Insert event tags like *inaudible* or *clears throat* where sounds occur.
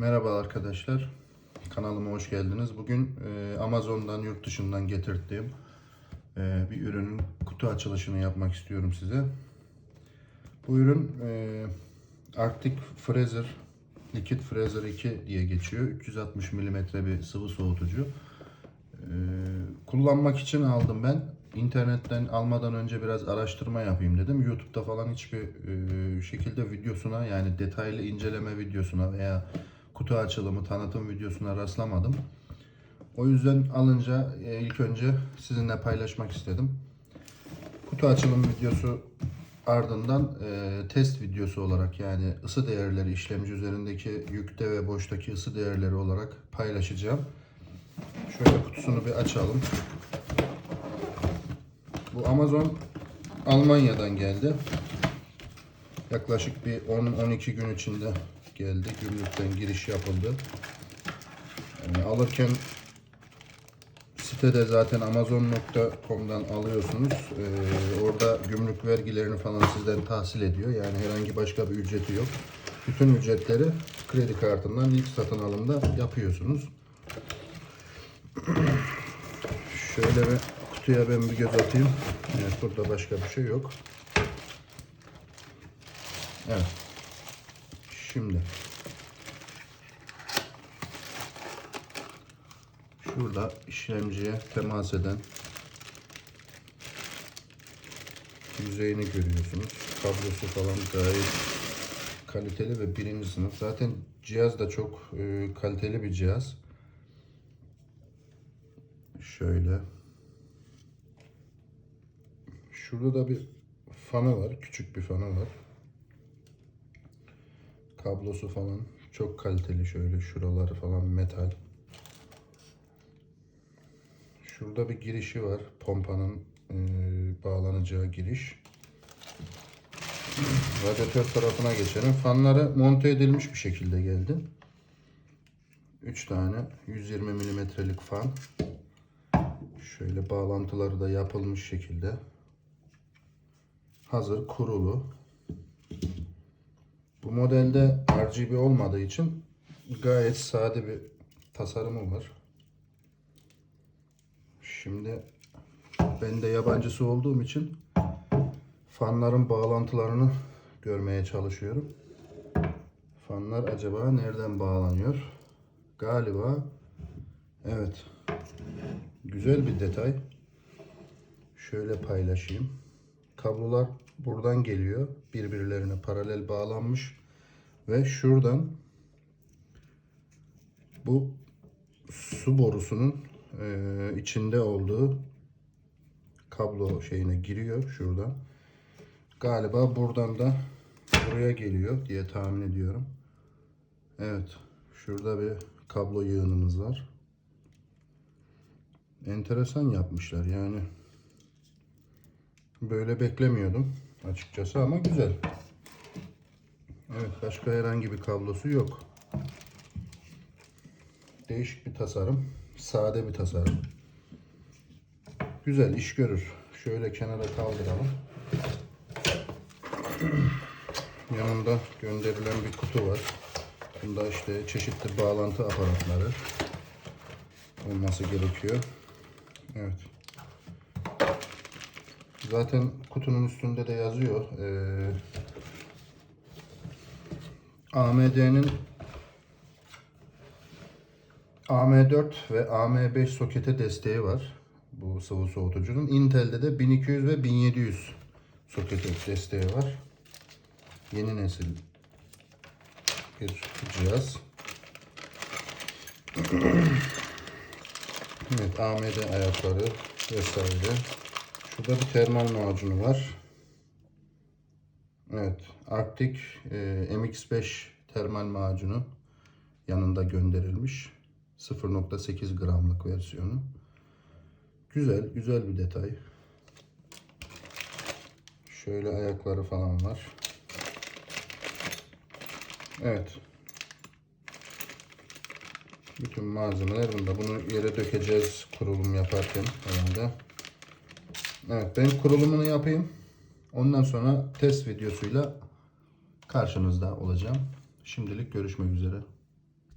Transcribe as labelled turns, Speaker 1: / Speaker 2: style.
Speaker 1: Merhaba arkadaşlar. Kanalıma hoş geldiniz. Bugün e, Amazon'dan yurt dışından getirdiğim e, bir ürünün kutu açılışını yapmak istiyorum size. Bu ürün e, Arctic Freezer Liquid Freezer 2 diye geçiyor. 360 mm bir sıvı soğutucu. E, kullanmak için aldım ben. İnternetten almadan önce biraz araştırma yapayım dedim. YouTube'da falan hiçbir e, şekilde videosuna yani detaylı inceleme videosuna veya kutu açılımı, tanıtım videosuna rastlamadım. O yüzden alınca e, ilk önce sizinle paylaşmak istedim. Kutu açılım videosu ardından e, test videosu olarak yani ısı değerleri işlemci üzerindeki yükte ve boştaki ısı değerleri olarak paylaşacağım. Şöyle kutusunu bir açalım. Bu Amazon Almanya'dan geldi. Yaklaşık bir 10-12 gün içinde geldi. Gümrükten giriş yapıldı. Yani alırken sitede zaten amazon.com'dan alıyorsunuz. Ee, orada gümrük vergilerini falan sizden tahsil ediyor. Yani herhangi başka bir ücreti yok. Bütün ücretleri kredi kartından ilk satın alımda yapıyorsunuz. *clears throat* Şöyle bir kutuya ben bir göz atayım. Evet burada başka bir şey yok. Evet. Şimdi şurada işlemciye temas eden yüzeyini görüyorsunuz. Kablosu falan gayet kaliteli ve birinci sınıf. Zaten cihaz da çok e, kaliteli bir cihaz. Şöyle. Şurada da bir fanı var. Küçük bir fanı var. Kablosu falan çok kaliteli şöyle. Şuraları falan metal. Şurada bir girişi var. Pompanın e, bağlanacağı giriş. *clears throat* Radyatör tarafına geçelim. Fanları monte edilmiş bir şekilde geldi. 3 tane 120 milimetrelik fan. Şöyle bağlantıları da yapılmış şekilde. Hazır kurulu. Bu modelde RGB olmadığı için gayet sade bir tasarımı var. Şimdi ben de yabancısı olduğum için fanların bağlantılarını görmeye çalışıyorum. Fanlar acaba nereden bağlanıyor? Galiba evet. Güzel bir detay. Şöyle paylaşayım. Kablolar buradan geliyor. Birbirlerine paralel bağlanmış. Ve şuradan bu su borusunun e, içinde olduğu kablo şeyine giriyor şuradan. Galiba buradan da buraya geliyor diye tahmin ediyorum. Evet. Şurada bir kablo yığınımız var. Enteresan yapmışlar yani. Böyle beklemiyordum açıkçası ama güzel. Evet başka herhangi bir kablosu yok. Değişik bir tasarım. Sade bir tasarım. Güzel iş görür. Şöyle kenara kaldıralım. *clears throat* Yanında gönderilen bir kutu var. Bunda işte çeşitli bağlantı aparatları olması gerekiyor. Evet. Zaten kutunun üstünde de yazıyor. Ee, AMD'nin AM4 ve AM5 sokete desteği var. Bu sıvı soğutucunun. Intel'de de 1200 ve 1700 sokete desteği var. Yeni nesil bir cihaz. *clears throat* evet AMD ayakları vesaire. Şurada bir termal macunu var. Evet Arctic e, MX5 termal macunu yanında gönderilmiş. 0.8 gramlık versiyonu. Güzel, güzel bir detay. Şöyle ayakları falan var. Evet. Bütün malzemeler bunda. Bunu yere dökeceğiz kurulum yaparken herhalde. Evet ben kurulumunu yapayım. Ondan sonra test videosuyla karşınızda olacağım. Şimdilik görüşmek üzere.